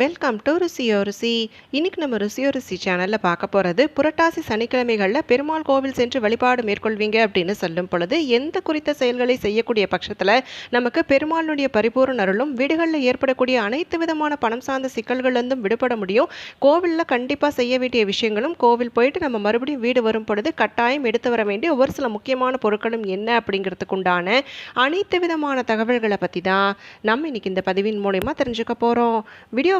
Welcome to ருசியோ ருசி. இன்னைக்கு நம்ம ருசியோ ருசி சேனலில் பார்க்க போகிறது புரட்டாசி சனிக்கிழமைகளில் பெருமாள் கோவில் சென்று வழிபாடு மேற்கொள்வீங்க அப்படின்னு சொல்லும் பொழுது எந்த குறித்த செயல்களை செய்யக்கூடிய பட்சத்தில் நமக்கு பெருமாளுடைய பரிபூர்ண அருளும் வீடுகளில் ஏற்படக்கூடிய அனைத்து விதமான பணம் சார்ந்த சிக்கல்கள்லேருந்தும் விடுபட முடியும். கோவிலில் கண்டிப்பாக செய்ய வேண்டிய விஷயங்களும் கோவில் போயிட்டு நம்ம மறுபடியும் வீடு வரும் பொழுது கட்டாயம் எடுத்து வர வேண்டிய ஒரு சில முக்கியமான பொருட்களும் என்ன அப்படிங்கிறதுக்கு உண்டான அனைத்து விதமான தகவல்களை பற்றி தான் நம்ம இன்னைக்கு இந்த பதிவின் மூலயமா தெரிஞ்சுக்க போகிறோம் வீடியோ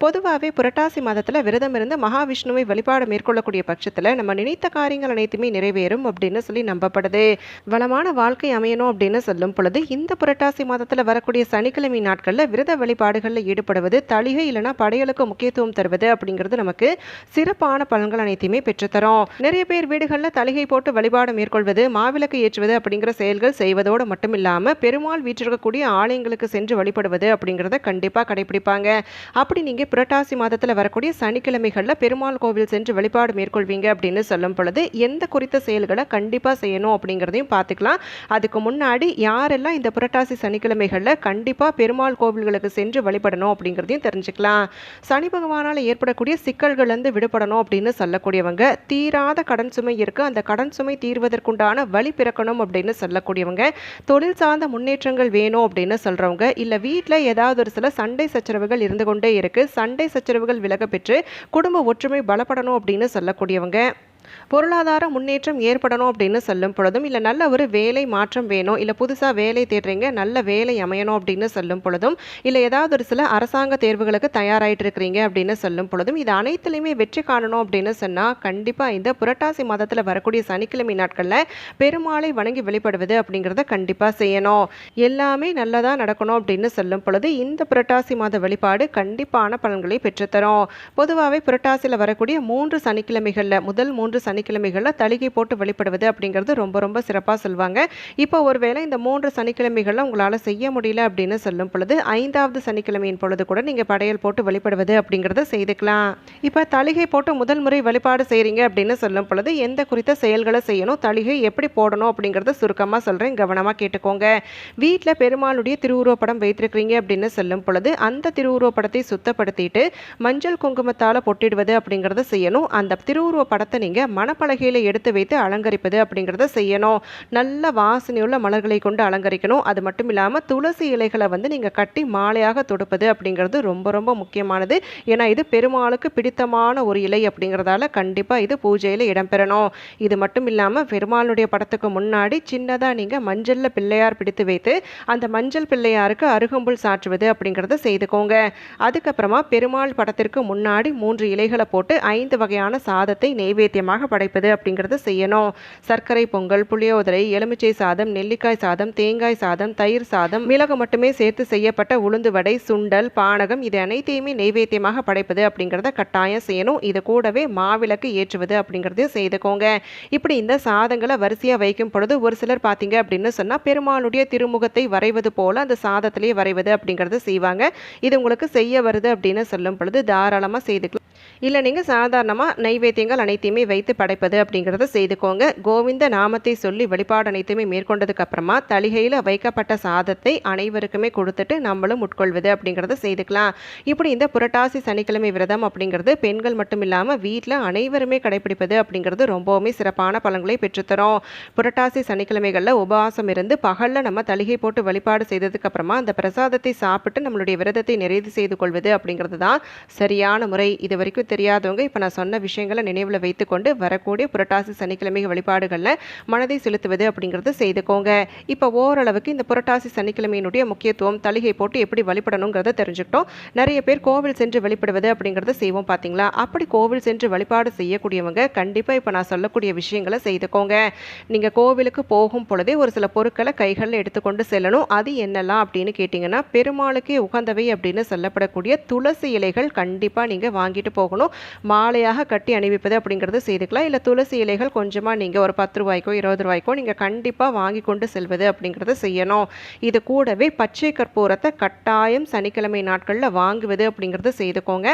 பொதுவாகவே புரட்டாசி மாதத்தில் விரதம் இருந்து மகாவிஷ்ணுவை வழிபாடு மேற்கொள்ளக்கூடிய பட்சத்தில் நம்ம நினைத்த காரியங்கள் அனைத்துமே நிறைவேறும் அப்படின்னு சொல்லி நம்பப்படுது. வளமான வாழ்க்கை அமையணும் அப்படின்னு சொல்லும் பொழுது இந்த புரட்டாசி மாதத்தில் வரக்கூடிய சனிக்கிழமை நாட்களில் விரத வழிபாடுகளில் ஈடுபடுவது தளிகை இல்லைனா படையலுக்கு முக்கியத்துவம் தருவது அப்படிங்கிறது நமக்கு சிறப்பான பலன்கள் அனைத்தையுமே பெற்றுத்தரும். நிறைய பேர் வீடுகளில் தளிகை போட்டு வழிபாடு மேற்கொள்வது மாவிளக்கு ஏற்றுவது அப்படிங்கிற செயல்கள் செய்வதோடு மட்டும் இல்லாமல் பெருமாள் வீற்றிருக்கக்கூடிய ஆலயங்களுக்கு சென்று வழிபடுவது அப்படிங்கிறத கண்டிப்பாக கடைபிடிப்பாங்க. அப்படி நீங்கள் புரட்டாசி மாதத்தில் வரக்கூடிய சனிக்கிழமைகளில் பெருமாள் கோவில் சென்று வழிபாடு மேற்கொள்வீங்க அப்படின்னு சொல்லும் பொழுது எந்த குறித்த செயல்களை கண்டிப்பாக செய்யணும் அப்படிங்கிறதையும் பார்த்துக்கலாம். அதுக்கு முன்னாடி யாரெல்லாம் இந்த புரட்டாசி சனிக்கிழமைகளில் கண்டிப்பாக பெருமாள் கோவில்களுக்கு சென்று வழிபடணும் அப்படிங்கிறதையும் தெரிஞ்சுக்கலாம். சனி பகவானால் ஏற்படக்கூடிய சிக்கல்கள்லேருந்து விடுபடணும் அப்படின்னு சொல்லக்கூடியவங்க தீராத கடன் சுமை இருக்குது அந்த கடன் சுமை தீர்வதற்குண்டான வழி பிறக்கணும் அப்படின்னு சொல்லக்கூடியவங்க தொழில் சார்ந்த முன்னேற்றங்கள் வேணும் அப்படின்னு சொல்கிறவங்க இல்லை வீட்டில் ஏதாவது ஒரு சில சண்டை சச்சரவுகள் இருந்து கொண்டே இருக்குது சண்டை சச்சரவுகள் விலக பெற்று குடும்ப ஒற்றுமை பலப்படணும் அப்படின்னு சொல்லக்கூடியவங்க பொருளாதார முன்னேற்றம் ஏற்படணும் அப்படின்னு சொல்லும் பொழுதும் இல்லை நல்ல ஒரு வேலை மாற்றம் வேணும் இல்லை புதுசாக வேலை தேடுறீங்க நல்ல வேலை அமையணும் அப்படின்னு சொல்லும் பொழுதும் இல்லை ஏதாவது ஒரு சில அரசாங்க தேர்வுகளுக்கு தயாராகிட்டு இருக்கிறீங்க அப்படின்னு சொல்லும் பொழுதும் இது அனைத்துலையுமே வெற்றி காணணும் அப்படின்னு சொன்னால் கண்டிப்பாக இந்த புரட்டாசி மாதத்தில் வரக்கூடிய சனிக்கிழமை நாட்களில் பெருமாளை வணங்கி வெளிப்படுவது அப்படிங்கிறத கண்டிப்பாக செய்யணும். எல்லாமே நல்லதாக நடக்கணும் அப்படின்னு சொல்லும் பொழுது இந்த புரட்டாசி மாத வழிபாடு கண்டிப்பான பலன்களை பெற்றுத்தரும். பொதுவாகவே புரட்டாசியில் வரக்கூடிய மூன்று சனிக்கிழமைகளில் முதல் மூன்று சனிக்கிழமைகளில் தளிகை போட்டு வழிபடுவது அப்படிங்கிறது ரொம்ப ரொம்ப சிறப்பாக சொல்லுவாங்க இப்போ ஒருவேளை இந்த மூன்று சனிக்கிழமைகளில் உங்களால் செய்ய முடியல அப்படின்னு சொல்லும் பொழுது ஐந்தாவது சனிக்கிழமையின் பொழுது கூட நீங்கள் படையல் போட்டு வழிபடுவது அப்படிங்கிறத செய்துக்கலாம். இப்போ தளிகை போட்டு முதல் முறை வழிபாடு செய்கிறீங்க அப்படின்னு சொல்லும் பொழுது எந்த குறித்த செயல்களை செய்யணும் தளிகை எப்படி போடணும் அப்படிங்கிறத சுருக்கமாக சொல்கிறேன் கவனமாக கேட்டுக்கோங்க. வீட்டில் பெருமாளுடைய திருவுருவப்படம் வைத்திருக்கிறீங்க அப்படின்னு சொல்லும் பொழுது அந்த திருவுருவப்படத்தை சுத்தப்படுத்திட்டு மஞ்சள் குங்குமத்தால் பொட்டிடுவது அப்படிங்கிறத செய்யணும். அந்த திருவுருவ படத்தை நீங்கள் மணப்பலகையில் எடுத்து வைத்து அலங்கரிப்பது அப்படிங்கிறத செய்யணும். நல்ல வாசனையுள்ள மலர்களை கொண்டு அலங்கரிக்கணும். அது மட்டும் இல்லாமல் துளசி இலைகளை வந்து நீங்கள் கட்டி மாலையாக தொடுப்பது அப்படிங்கிறது ரொம்ப ரொம்ப முக்கியமானது. ஏன்னா இது பெருமாளுக்கு பிடித்தமான ஒரு இலை அப்படிங்கிறதால கண்டிப்பாக இது பூஜையில் இடம்பெறணும். இது மட்டும் இல்லாமல் பெருமாளுடைய படத்துக்கு முன்னாடி சின்னதாக நீங்கள் மஞ்சளில் பிள்ளையார் பிடித்து வைத்து அந்த மஞ்சள் பிள்ளையாருக்கு அருகம்புல் சாற்றுவது அப்படிங்கிறத செய்துக்கோங்க. அதுக்கப்புறமா பெருமாள் படத்திற்கு முன்னாடி மூன்று இலைகளை போட்டு ஐந்து வகையான சாதத்தை நெய்வேத்தியமாக படைப்பது அப்படிங்கிறத செய்யணும். சர்க்கரை பொங்கல் புளியோதரை எலுமிச்சை சாதம் நெல்லிக்காய் சாதம் தேங்காய் சாதம் தயிர் சாதம் மிளகு மட்டுமே சேர்த்து செய்யப்பட்ட உளுந்து வடை சுண்டல் பானகம் இது அனைத்தையுமே நெய்வேத்தியமாக படைப்பது அப்படிங்கிறத கட்டாயம் செய்யணும். இது கூடவே மாவிளக்கு ஏற்றுவது அப்படிங்கிறதையும் செய்துக்கோங்க. இப்படி இந்த சாதங்களை வரிசையாக வைக்கும் பொழுது ஒரு சிலர் பார்த்தீங்க அப்படின்னு சொன்னால் பெருமாளுடைய திருமுகத்தை வரைவது போல அந்த சாதத்திலேயே வரைவது அப்படிங்கிறத செய்வாங்க. இது உங்களுக்கு செய்ய வருது அப்படின்னு சொல்லும் பொழுது தாராளமாக செய்துக்கலாம். இல்லை நீங்கள் சாதாரணமாக நைவேத்தியங்கள் அனைத்தையுமே வைத்து படைப்பது அப்படிங்கிறத செய்துக்கோங்க. கோவிந்த நாமத்தை சொல்லி வழிபாடு அனைத்துமே மேற்கொண்டதுக்கு அப்புறமா தளிகையில் வைக்கப்பட்ட சாதத்தை அனைவருக்குமே கொடுத்துட்டு நம்மளும் உட்கொள்வது அப்படிங்கிறத செய்துக்கலாம். இப்படி இந்த புரட்டாசி சனிக்கிழமை விரதம் அப்படிங்கிறது பெண்கள் மட்டும் இல்லாமல் வீட்டில் அனைவருமே கடைபிடிப்பது அப்படிங்கிறது ரொம்பவுமே சிறப்பான பலன்களை பெற்றுத்தரும். புரட்டாசி சனிக்கிழமைகளில் உபவாசம் இருந்து பகலில் நம்ம தளிகை போட்டு வழிபாடு செய்ததுக்கு அப்புறமா அந்த பிரசாதத்தை சாப்பிட்டு நம்மளுடைய விரதத்தை நிறைவு செய்து கொள்வது அப்படிங்கிறது தான் சரியான முறை. இது வரைக்கும் தெரியாதவங்க இப்போ நான் சொன்ன விஷயங்களை நினைவில் வைத்துக்கொண்டு வரக்கூடிய புரட்டாசி சனிக்கிழமை வழிபாடுகளில் மனதை செலுத்துவது அப்படிங்கிறது செய்துக்கோங்க. இப்போ ஓரளவுக்கு இந்த புரட்டாசி சனிக்கிழமையினுடைய முக்கியத்துவம் தலிகை போட்டு எப்படி வழிபடணுங்கிறத தெரிஞ்சுக்கிட்டோம். நிறைய பேர் கோவில் சென்று வழிபடுவது அப்படிங்கிறத செய்வோம் பார்த்தீங்களா அப்படி கோவில் சென்று வழிபாடு செய்யக்கூடியவங்க கண்டிப்பாக இப்போ நான் சொல்லக்கூடிய விஷயங்களை செய்துக்கோங்க. நீங்கள் கோவிலுக்கு போகும் பொழுதே ஒரு சில பொருட்களை கைகளில் எடுத்துக்கொண்டு செல்லணும். அது என்னெல்லாம் அப்படின்னு கேட்டிங்கன்னா பெருமாளுக்கே உகந்தவை அப்படின்னு சொல்லப்படக்கூடிய துளசி இலைகள் கண்டிப்பாக நீங்கள் வாங்கிட்டு போகணும். ஆகணும் மாலையாக கட்டி அணிவிப்பது அப்படிங்கிறது செய்துக்கலாம். இல்லை துளசி இலைகள் கொஞ்சமாக நீங்கள் ஒரு பத்து ரூபாய்க்கோ இருபது ரூபாய்க்கோ நீங்கள் கண்டிப்பாக வாங்கி கொண்டு செல்வது அப்படிங்கிறத செய்யணும். இது கூடவே பச்சை கற்பூரத்தை கட்டாயம் சனிக்கிழமை நாட்களில் வாங்குவது அப்படிங்கிறது செய்துக்கோங்க.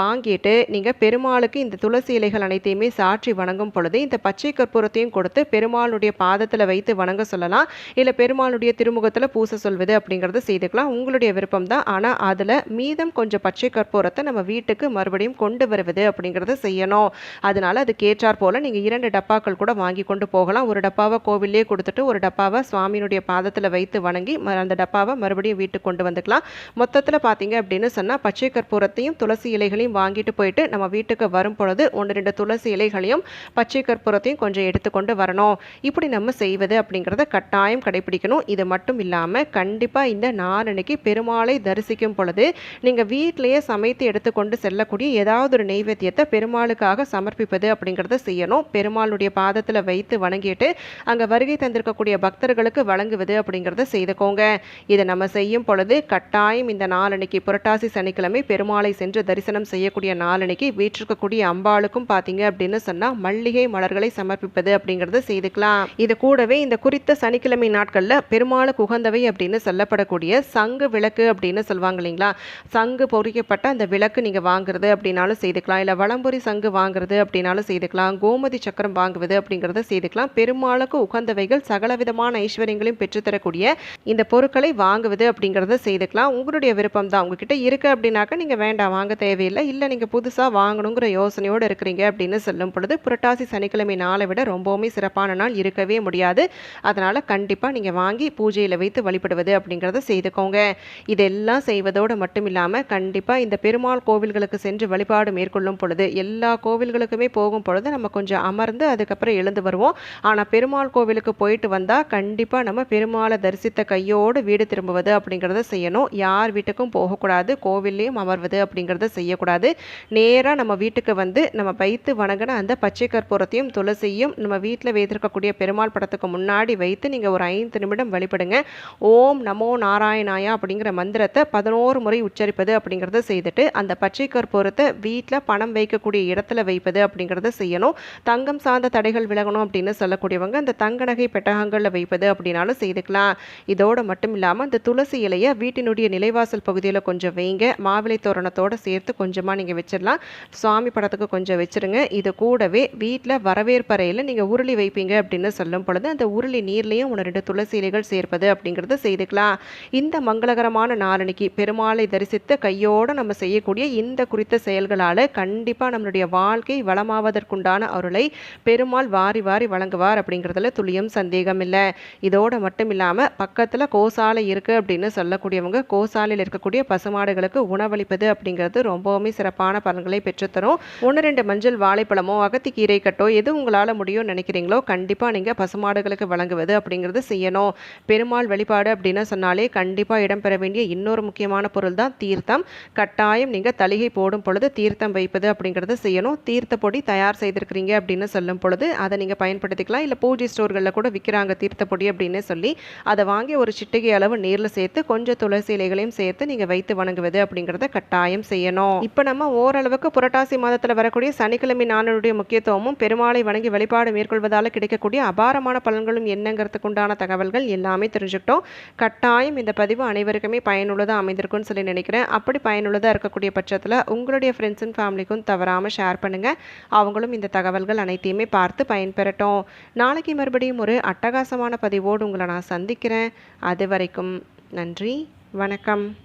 வாங்கிட்டு நீங்கள் பெருமாளுக்கு இந்த துளசி இலைகள் அனைத்தையுமே சாற்றி வணங்கும் பொழுது இந்த பச்சை கற்பூரத்தையும் கொடுத்து பெருமாளுடைய பாதத்தில் வைத்து வணங்க சொல்லலாம். இல்லை பெருமாளுடைய திருமுகத்தில் பூச சொல்வது அப்படிங்கிறது செய்துக்கலாம். உங்களுடைய விருப்பம் தான். ஆனால் அதில் மீதம் கொஞ்சம் பச்சை கற்பூரத்தை நம்ம வீட்டுக்கு மறுபடியும் கொண்டு வருவது அப்படிங்கிறத செய்யணும். அதனால அதுக்கு கேட்டார் போல் நீங்கள் இரண்டு டப்பாக்கள் கூட வாங்கி கொண்டு போகலாம். ஒரு டப்பாவை கோவிலே கொடுத்துட்டு ஒரு டப்பாவை சுவாமியினுடைய பாதத்தில் வைத்து வணங்கி அந்த டப்பாவை மறுபடியும் வீட்டுக்கு கொண்டு வந்துக்கலாம். மொத்தத்தில் பார்த்தீங்க அப்படின்னு சொன்னால் பச்சை கற்பூரத்தையும் துளசி இலைகளையும் வாங்கிட்டு போயிட்டு நம்ம வீட்டுக்கு வரும் பொழுது ஒன்று ரெண்டு துளசி இலைகளையும் பச்சை கற்பூரத்தையும் கொஞ்சம் எடுத்துக்கொண்டு வரணும். இப்படி நம்ம செய்வது அப்படிங்கிறத கட்டாயம் கடைபிடிக்கணும். இது மட்டும் இல்லாமல் கண்டிப்பாக இந்த நாளன்னைக்கு பெருமாளை தரிசிக்கும் பொழுது நீங்கள் வீட்டிலேயே சமைத்து எடுத்துக்கொண்டு செல்லக்கூடிய ஏதாவது ஒரு நெய்வேத்தியத்தை பெருமாளுக்காக சமர்ப்பிப்பது அப்படிங்கிறத செய்யணும். பெருமாளுடைய பாதத்தில் வைத்து வணங்கிட்டு அங்கே வருகை தந்திருக்கக்கூடிய பக்தர்களுக்கு வழங்குவது அப்படிங்கிறத செய்துக்கோங்க. இதை நம்ம செய்யும் பொழுது கட்டாயம் இந்த நாளன்னைக்கு புரட்டாசி சனிக்கிழமை பெருமாளை சென்று தரிசனம் செய்யக்கூடிய நாளன்னைக்கு வீற்றிருக்கக்கூடிய அம்பாளுக்கும் பார்த்தீங்க அப்படின்னு சொன்னால் மல்லிகை மலர்களை சமர்ப்பிப்பது அப்படிங்கிறத செய்துக்கலாம். இது கூடவே இந்த குறித்த சனிக்கிழமை நாட்களில் பெருமாளுக்கு உகந்தவை அப்படின்னு சொல்லப்படக்கூடிய சங்கு விளக்கு அப்படின்னு சொல்லுவாங்க இல்லைங்களா? சங்கு பொறிக்கப்பட்ட அந்த விளக்கு நீங்கள் வாங்குறது அப்படின்னாலும் செய்துக்கலாம். இல்லை வளம்புரி சங்கு வாங்குறது அப்படின்னாலும் செய்துக்கலாம். கோமதி சக்கரம் வாங்குவது அப்படிங்கிறத செய்துக்கலாம். பெருமாளுக்கு உகந்தவைகள் சகல விதமான ஐஸ்வர்யங்களையும் பெற்றுத்தரக்கூடிய இந்த பொருட்களை வாங்குவது அப்படிங்கிறத செய்துக்கலாம். உங்களுடைய விருப்பம் தான் உங்ககிட்ட இருக்குது அப்படின்னாக்கா நீங்கள் வேண்டாம் வாங்க தேவையில்லை. இல்லை நீங்கள் புதுசாக வாங்கணுங்கிற யோசனையோடு இருக்கிறீங்க அப்படின்னு சொல்லும் பொழுது புரட்டாசி சனிக்கிழமை நாளை விட ரொம்பவுமே சிறப்பான நாள் இருக்கவே முடியாது. அதனால் கண்டிப்பாக நீங்கள் வாங்கி பூஜையில் வைத்து வழிபடுவது அப்படிங்கிறத செய்துக்கோங்க. இதெல்லாம் செய்வதோடு மட்டும் இல்லாமல் கண்டிப்பாக இந்த பெருமாள் கோவில்களுக்கு சென்று வழிபாடு மேற்கொள்ளும் பொழுது எல்லா கோவில்களுக்குமே போகும் பொழுது நம்ம கொஞ்சம் அமர்ந்து அதுக்கப்புறம் எழுந்து வருவோம். ஆனால் பெருமாள் கோவிலுக்கு போயிட்டு வந்தால் கண்டிப்பாக நம்ம பெருமாளை தரிசித்த கையோடு வீடு திரும்புவது அப்படிங்கிறத செய்யணும். யார் வீட்டுக்கும் போகக்கூடாது கோவில்லையும் அமர்வது அப்படிங்கிறத செய்யக்கூடாது. நேராக நம்ம வீட்டுக்கு வந்து நம்ம வைத்து வணங்கின அந்த பச்சை கற்பூரத்தையும் துளசியும் நம்ம வீட்டில் வைத்திருக்கக்கூடிய பெருமாள் படத்துக்கு முன்னாடி வைத்து நீங்கள் ஒரு ஐந்து நிமிடம் வழிபடுங்க. ஓம் நமோ நாராயணாயா அப்படிங்கிற மந்திரத்தை பதினோரு முறை உச்சரிப்பது அப்படிங்கிறத செய்துட்டு அந்த பச்சை கற்பூரத்தை வீட்டில் பணம் வைக்கக்கூடிய இடத்துல வைப்பது அப்படிங்கிறத செய்யணும். தங்கம் சார்ந்த தடைகள் விலகணும் அப்படின்னு சொல்லக்கூடியவங்க அந்த தங்க நகை பெட்டகங்களில் வைப்பது அப்படின்னாலும் செய்துக்கலாம். இதோடு மட்டும் இல்லாமல் இந்த துளசி இலையை வீட்டினுடைய நிலைவாசல் பகுதியில் கொஞ்சம் வைங்க. மாவிளை தோரணத்தோடு சேர்த்து கொஞ்சமாக நீங்கள் வச்சிடலாம். சுவாமி படத்துக்கு கொஞ்சம் வச்சுருங்க. இது கூடவே வீட்டில் வரவேற்பறையில் நீங்கள் உருளி வைப்பீங்க அப்படின்னு சொல்லும் பொழுது அந்த உருளி நீர்லேயும் ஒன்று ரெண்டு துளசி இலைகள் சேர்ப்பது அப்படிங்கிறத செய்துக்கலாம். இந்த மங்களகரமான நாளனைக்கு பெருமாளை தரிசித்த கையோடு நம்ம செய்யக்கூடிய இந்த குறித்த செயல்களால் கண்டிப்பாக நம்மளுடைய வாழ்க்கை வளமாவதற்குண்டான அருளை பெருமாள் வாரி வாரி வழங்குவார் அப்படிங்கிறதுல துளியும் சந்தேகம் இல்லை. இதோடு மட்டும் இல்லாமல் பக்கத்தில் கோசாலை இருக்குது அப்படின்னு சொல்லக்கூடியவங்க கோசாலையில் இருக்கக்கூடிய பசுமாடுகளுக்கு உணவளிப்பது அப்படிங்கிறது ரொம்பவுமே சிறப்பான பலன்களை பெற்றுத்தரும். ஒன்று ரெண்டு மஞ்சள் வாழைப்பழமோ அகத்திக்கீரை கட்டோ எது உங்களால் முடியும்னு நினைக்கிறீங்களோ கண்டிப்பாக நீங்கள் பசுமாடுகளுக்கு வழங்குவது அப்படிங்கிறது செய்யணும். பெருமாள் வழிபாடு அப்படின்னு சொன்னாலே கண்டிப்பாக இடம்பெற வேண்டிய இன்னொரு முக்கியமான பொருள் தான் தீர்த்தம். கட்டாயம் நீங்கள் தலிகை போடும் பொழுது தீர்த்தம் தீர்த்தம் வைப்பது அப்படிங்கிறது செய்யணும். தீர்த்த பொடி தயார் செய்திருக்கிறீங்க அப்படின்னு சொல்லும் பொழுது அதை நீங்கள் பயன்படுத்திக்கலாம். இல்லை பூஜை ஸ்டோர்களில் கூட விற்கிறாங்க தீர்த்த பொடி அப்படின்னு சொல்லி அதை வாங்கி ஒரு சிட்டிகை அளவு நீரில் சேர்த்து கொஞ்சம் துளசி இலைகளையும் சேர்த்து நீங்கள் வைத்து வணங்குவது அப்படிங்கிறத கட்டாயம் செய்யணும். இப்போ நம்ம ஓரளவுக்கு புரட்டாசி மாதத்தில் வரக்கூடிய சனிக்கிழமை நாளினுடைய முக்கியத்துவமும் பெருமாளை வணங்கி வழிபாடு மேற்கொள்வதால் கிடைக்கக்கூடிய அபாரமான பலன்களும் என்னங்கிறதுக்கு உண்டான தகவல்கள் எல்லாமே தெரிஞ்சுக்கிட்டோம். கட்டாயம் இந்த பதிவு அனைவருக்குமே பயனுள்ளதாக அமைந்திருக்கும்னு சொல்லி நினைக்கிறேன். அப்படி பயனுள்ளதாக இருக்கக்கூடிய பட்சத்தில் உங்களுடைய ஃப்ரெண்ட்ஸ் ஃப்ரெண்ட்ஸ் அண்ட் ஃபேமிலிக்கும் தவறாமல் ஷேர் பண்ணுங்கள் அவங்களும் இந்த தகவல்கள் அனைத்தையுமே பார்த்து பயன்பெறட்டும். நாளைக்கு மறுபடியும் ஒரு அட்டகாசமான பதிவோடு உங்களை நான் சந்திக்கிறேன். அது வரைக்கும் நன்றி வணக்கம்.